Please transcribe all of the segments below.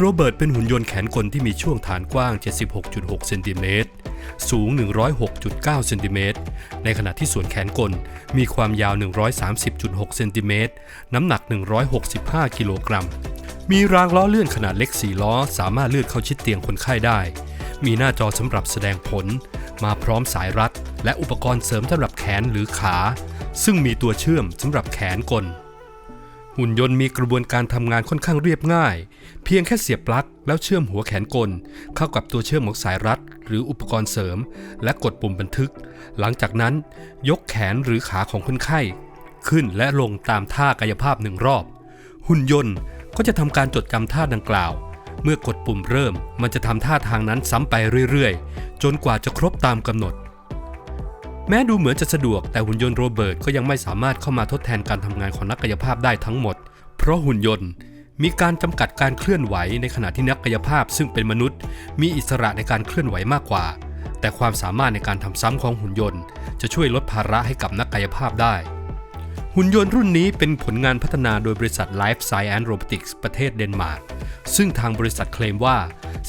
โรเบิร์ตเป็นหุ่นยนต์แขนกลที่มีช่วงฐานกว้าง 76.6 เซนติเมตร สูง 106.9 เซนติเมตร ในขณะที่ส่วนแขนกลมีความยาว 130.6 เซนติเมตร น้ำหนัก 165 กิโลกรัม มีรางล้อเลื่อนขนาดเล็ก 4 ล้อ สามารถเลื่อนเข้าชิดเตียงคนไข้ได้ มีหน้าจอสำหรับแสดงผล มาพร้อมสายรัด และอุปกรณ์เสริมสำหรับแขนหรือขา ซึ่งมีตัวเชื่อมสำหรับแขนกล หุ่นยนต์มีกระบวนการทำงานค่อนข้างเรียบง่าย เพียงแค่เสียบปลั๊กแล้วเชื่อมหัวแขนกล เข้ากับตัวเชื่อมของสายรัด หรืออุปกรณ์เสริม และกดปุ่มบันทึก หลังจากนั้นยกแขนหรือขาของคนไข้ ขึ้นและลงตามท่ากายภาพหนึ่งรอบ หุ่นยนต์ก็จะทำการจดจำท่าดังกล่าว เมื่อกดปุ่มเริ่มมันจะทำท่าทางนั้นซ้ำไปเรื่อยๆ จนกว่าจะครบตามกำหนด แม้ดูเหมือนจะสะดวกแต่หุ่นยนต์โรเบิร์ตก็ยังไม่สามารถเข้ามาทดแทนการทำงานของนักกายภาพได้ทั้งหมด เพราะหุ่นยนต์มีการจำกัดการเคลื่อนไหวในขณะที่นักกายภาพ ซึ่งเป็นมนุษย์ มีอิสระในการเคลื่อนไหวมากกว่า แต่ความสามารถในการทำซ้ำของหุ่นยนต์ จะช่วยลดภาระให้กับนักกายภาพได้ หุ่นยนต์รุ่นนี้เป็นผลงานพัฒนาโดยบริษัท Life Science Robotics ประเทศเดนมาร์กซึ่งทางบริษัทเคลมว่า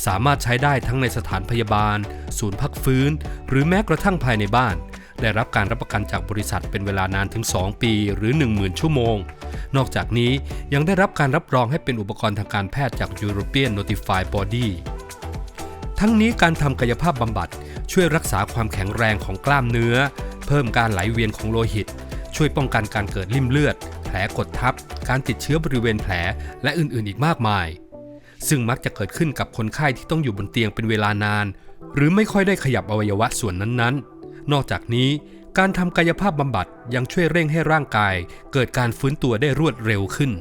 สามารถใช้ได้ทั้งในสถานพยาบาล ศูนย์พักฟื้น หรือแม้กระทั่งภายในบ้าน ได้รับการรับประกันจากบริษัทเป็นเวลานานถึง 2 ปีหรือ 10,000 ชั่วโมง นอกจากนี้ยังได้รับการรับรองให้เป็นอุปกรณ์ทางการแพทย์จาก European Notified Body ทั้งนี้การทำกายภาพบำบัดช่วยรักษาความแข็งแรงของกล้ามเนื้อ เพิ่มการไหลเวียนของโลหิต ช่วยป้องกันการเกิดริ่มเลือด แผลกดทับ การติดเชื้อบริเวณแผล และอื่นๆ อีกมากมาย ซึ่งมักจะเกิดขึ้นกับคนไข้ที่ต้องอยู่บนเตียงเป็นเวลานาน หรือไม่ค่อยได้ขยับอวัยวะส่วนนั้นๆ นอกจากนี้การทำกายภาพบำบัดยังช่วยเร่งให้ร่างกาย เกิดการฟื้นตัวได้รวดเร็วขึ้น